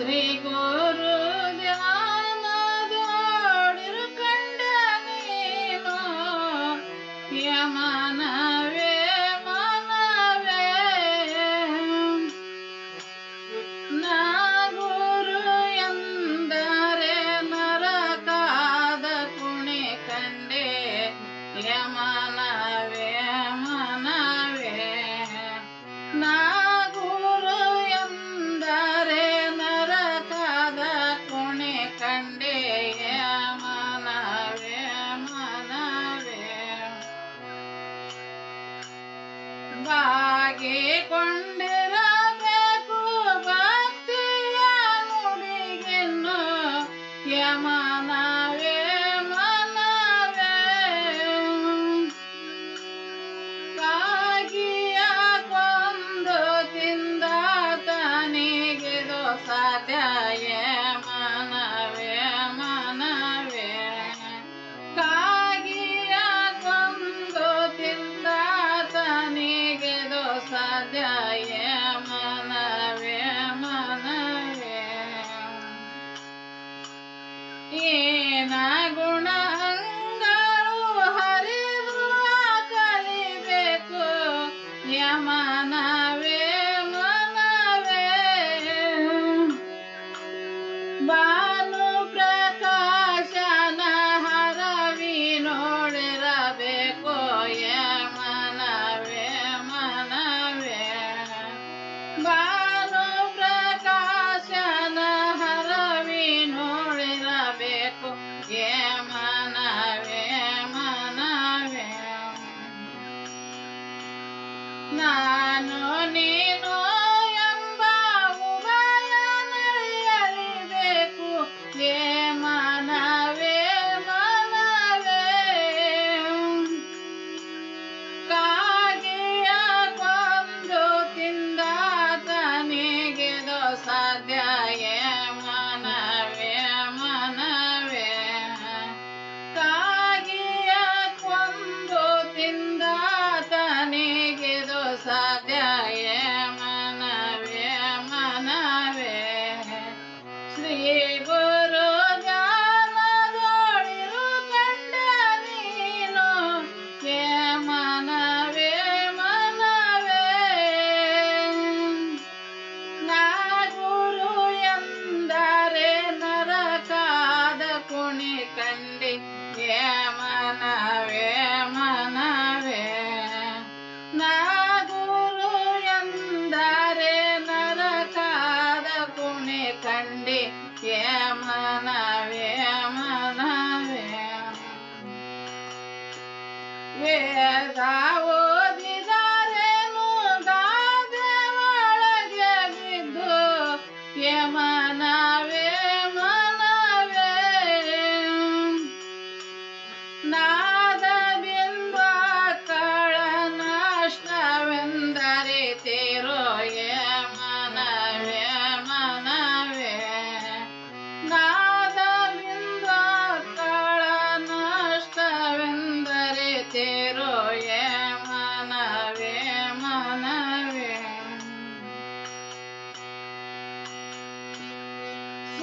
Sri Guru. ಗುಣ ನಾನೋ ನೀ فدايا Try.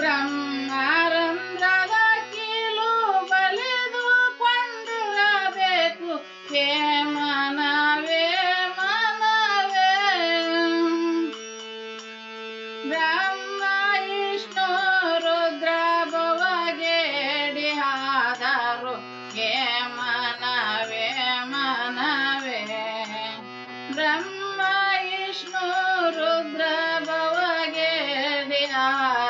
ಬ್ರಹ್ಮರಂಧ್ರದ ಕೀಲು ಬಲಿದು ಕೊಂಡಿರಬೇಕು ಹೇಮನವೇ ಮನವೇ ಬ್ರಹ್ಮ, ವಿಷ್ಣು, ರುದ್ರ ಭವಗೇಡಿ ಆದರು ಹೇಮನವೇ ಮನವೇ ಬ್ರಹ್ಮ, ವಿಷ್ಣು, ರುದ್ರ ಭವಗೇಡಿ ಆದ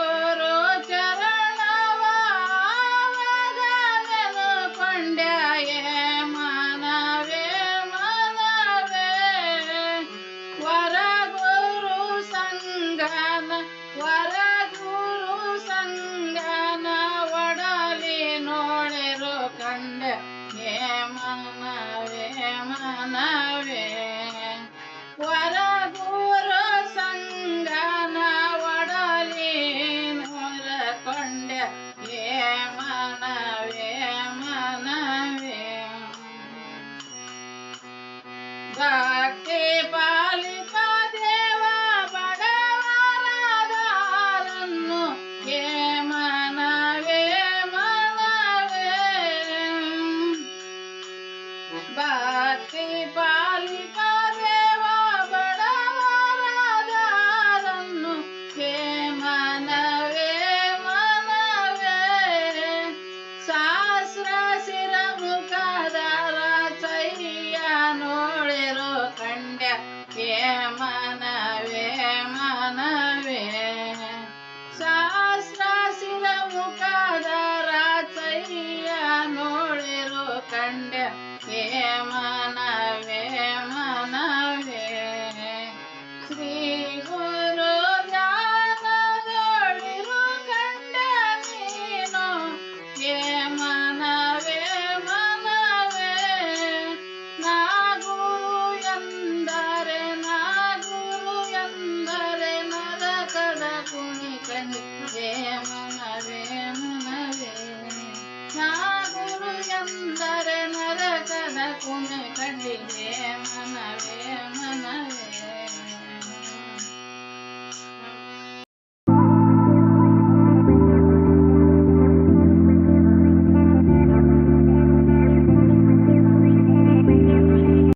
and yeah. ગુણ કદી રે મન રે મન રે